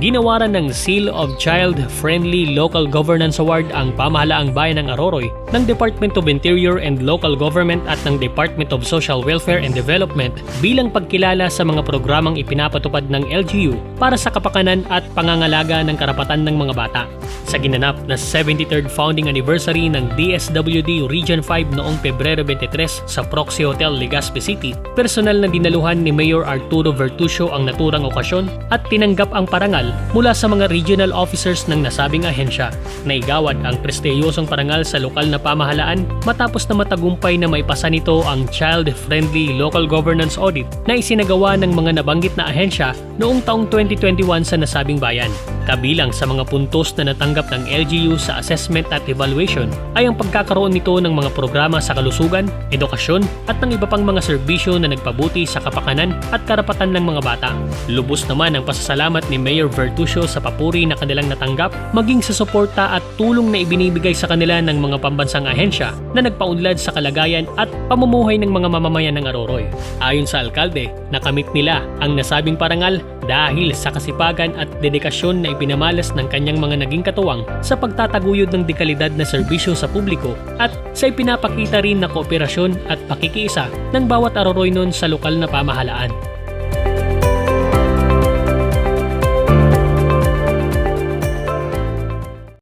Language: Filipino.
Ginawaran ng Seal of Child Friendly Local Governance Award ang pamahalaang bayan ng Aroroy ng Department of Interior and Local Government at ng Department of Social Welfare and Development bilang pagkilala sa mga programang ipinapatupad ng LGU para sa kapakanan at pangangalaga ng karapatan ng mga bata. Sa ginanap na 73rd founding anniversary ng DSWD Region 5 noong Pebrero 23 sa Proxy Hotel, Legazpi City, personal na dinaluhan ni Mayor Arturo Vertusio ang naturang okasyon at tinanggap ang parangal mula sa mga regional officers ng nasabing ahensya. Naigawad ang prestiyosong parangal sa lokal na pamahalaan matapos na matagumpay na maipasa nito ang Child-Friendly Local Governance Audit na isinagawa ng mga nabanggit na ahensya noong taong 2021 sa nasabing bayan. Kabilang sa mga puntos na natanggap ng LGU sa assessment at evaluation ay ang pagkakaroon nito ng mga programa sa kalusugan, edukasyon at ng iba pang mga serbisyo na nagpabuti sa kapakanan at karapatan ng mga bata. Lubos naman ang pasasalamat ni Mayor Vertusio sa papuri na kanilang natanggap maging sa suporta at tulong na ibinibigay sa kanila ng mga pambansang ahensya na nagpaunlad sa kalagayan at pamumuhay ng mga mamamayan ng Aroroy. Ayon sa alkalde, nakamit nila ang nasabing parangal dahil sa kasipagan at dedikasyon na ipinamalas ng kanyang mga naging katuwang sa pagtataguyod ng dekalidad na serbisyo sa publiko at sa ipinapakita rin na kooperasyon at pakikiisa ng bawat Aroroynon sa lokal na pamahalaan.